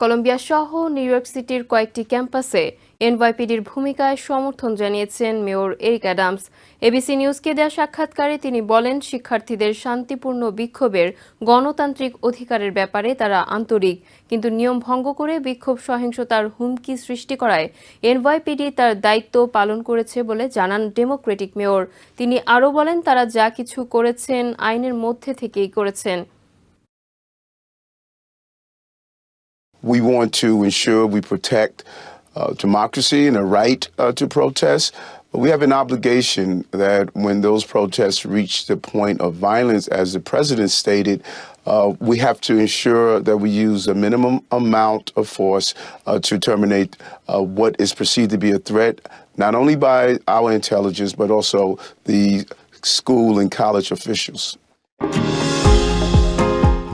Colombia সহ new York সিটির কয়েকটি ক্যাম্পাসে এনওয়াইপিডির ভূমিকায় সমর্থন জানিয়েছেন মেয়র এরিক অ্যাডামস। এবিসি নিউজকে দেওয়া সাক্ষাৎকারে তিনি বলেন, শিক্ষার্থীদের শান্তিপূর্ণ বিক্ষোভের গণতান্ত্রিক অধিকারের ব্যাপারে তারা আন্তরিক, কিন্তু নিয়ম ভঙ্গ করে বিক্ষোভ সহিংসতার হুমকি সৃষ্টি করায় এনওয়াইপিডি তার দায়িত্ব পালন করেছে বলে জানান ডেমোক্রেটিক মেয়র। তিনি আরও বলেন, তারা যা কিছু করেছেন, আইনের মধ্যে থেকেই করেছেন। We want to ensure we protect uh, democracy and the right uh, to protest. But we have an obligation that when those protests reach the point of violence, as the president stated, uh, we have to ensure that we use a minimum amount of force uh, to terminate uh, what is perceived to be a threat, not only by our intelligence, but also the school and college officials.